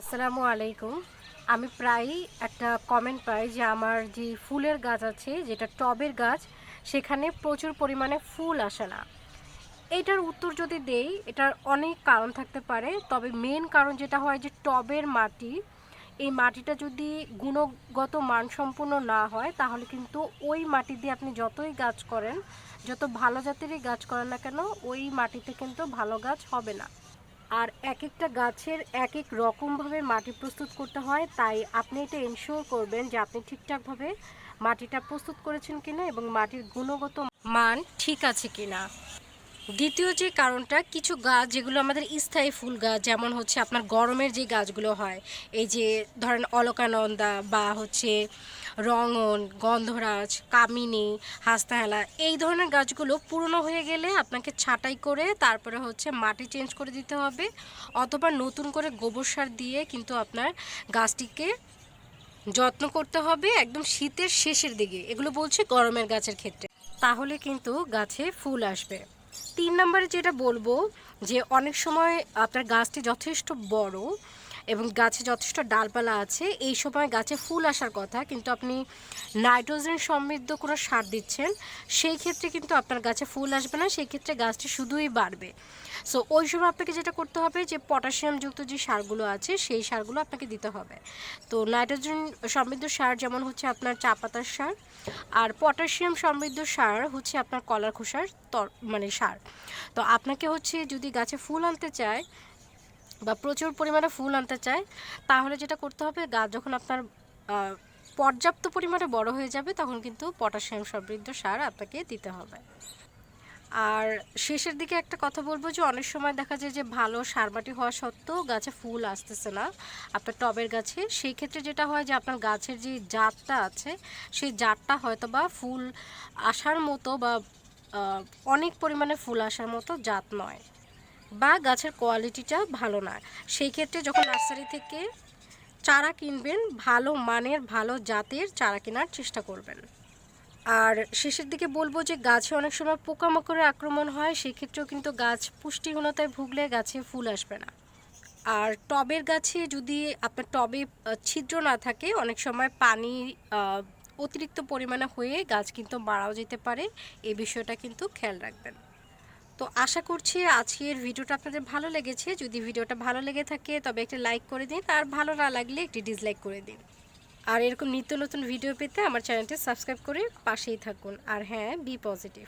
আসসালামু আলাইকুম। আমি প্রায়ই একটা কমেন্ট পাই যে আমার যে ফুলের গাছ আছে, যেটা টবের গাছ, সেখানে প্রচুর পরিমাণে ফুল আসে না। এটার উত্তর যদি দেই, এটার অনেক কারণ থাকতে পারে। তবে মেন কারণ যেটা হয় যে টবের মাটি, এই মাটিটা যদি গুণগত মানসম্পন্ন না হয়, তাহলে কিন্তু ওই মাটি দিয়ে আপনি যতই গাছ করেন, যত ভালো জাতেরই গাছ করেন না কেন, ওই মাটিতে কিন্তু ভালো গাছ হবে না। আর এক একটা গাছের এক এক রকমভাবে মাটি প্রস্তুত করতে হয়, তাই আপনি এটা এনশিওর করবেন যে আপনি ঠিকঠাকভাবে মাটিটা প্রস্তুত করেছেন কিনা এবং মাটির গুণগত মান ঠিক আছে কিনা। দ্বিতীয় যে কারণটা, কিছু গাছ যেগুলো আমাদের স্থায়ী ফুল গাছ, যেমন হচ্ছে আপনার গরমের যে গাছগুলো হয়, এই যে ধরেন অলকানন্দা বা হচ্ছে রঙন, গন্ধরাজ, কামিনী হাস্তাহেলা এই ধরনের গাছগুলো পুরনো হয়ে গেলে আপনাকে ছাঁটাই করে তারপরে হচ্ছে মাটি চেঞ্জ করে দিতে হবে, অথবা নতুন করে গোবর সার দিয়ে কিন্তু আপনার গাছটিকে যত্ন করতে হবে একদম শীতের শেষের দিকে। এগুলো বলছি গরমের গাছের ক্ষেত্রে। তাহলে কিন্তু গাছে ফুল আসবে। তিন নম্বরে যেটা বলব যে অনেক সময় আপনার গাছটি যথেষ্ট বড় এবং গাছে যথেষ্ট ডালপালা আছে। এই সময় গাছে ফুল আসার কথা, কিন্তু আপনি নাইট্রোজেন সমৃদ্ধ কোনো সার দিচ্ছেন, সেই ক্ষেত্রে কিন্তু আপনার গাছে ফুল আসবে না, সেই ক্ষেত্রে গাছটি শুধুই বাড়বে। সো ওই সময় আপনাকে যেটা করতে হবে যে, পটাশিয়ামযুক্ত যে সারগুলো আছে, সেই সারগুলো আপনাকে দিতে হবে। তো নাইট্রোজেন সমৃদ্ধ সার যেমন হচ্ছে আপনার চা পাতার সার, আর পটাশিয়াম সমৃদ্ধ সার হচ্ছে আপনার কলার খোসার তর মানে সার। তো আপনাকে হচ্ছে যদি গাছে ফুল আনতে চায় বা প্রচুর পরিমাণে ফুল আনতে চায়, তাহলে যেটা করতে হবে গাছ যখন আপনার পর্যাপ্ত পরিমাণে বড় হয়ে যাবে, তখন কিন্তু পটাশিয়াম সমৃদ্ধ সার আপনাকে দিতে হবে। আর শেষের দিকে একটা কথা বলব যে, অনেক সময় দেখা যায় যে, ভালো সার মাটি হওয়া সত্ত্বেও গাছে ফুল আসতেছে না। আপনার টবের গাছে, সেই ক্ষেত্রে যেটা হয় যে, আপনার গাছের যে জাতটা আছে, সেই জাতটা হয়তো বা ফুল আসার মতো বা অনেক পরিমাণে ফুল আসার মতো জাত নয়। বা গাছের কোয়ালিটিটা ভালো না। সেই ক্ষেত্রে যখন নার্সারি থেকে চারা কিনবেন, ভালো মানের, ভালো জাতের চারা কেনার চেষ্টা করবেন। আর শেষের দিকে বলব যে, গাছে অনেক সময় পোকামাকড়ের আক্রমণ হয়, সেক্ষেত্রেও কিন্তু গাছ পুষ্টিহীনতায় ভুগলে গাছে ফুল আসবে না। আর টবের গাছে যদি আপনার টবে ছিদ্র না থাকে, অনেক সময় পানি অতিরিক্ত পরিমাণে হয়ে গাছ কিন্তু মারাও যেতে পারে। এই বিষয়টা কিন্তু খেয়াল রাখবেন। তো আশা করছি আজকের ভিডিওটা আপনাদের ভালো লেগেছে। যদি ভিডিওটা ভালো লেগে থাকে, তবে একটা লাইক করে দিন আর ভালো না লাগলে একটি ডিসলাইক করে দিন। আর এরকম নিত্য নতুন ভিডিও পেতে আমার চ্যানেলটি সাবস্ক্রাইব করে পাশেই থাকুন। আর হ্যাঁ বি পজিটিভ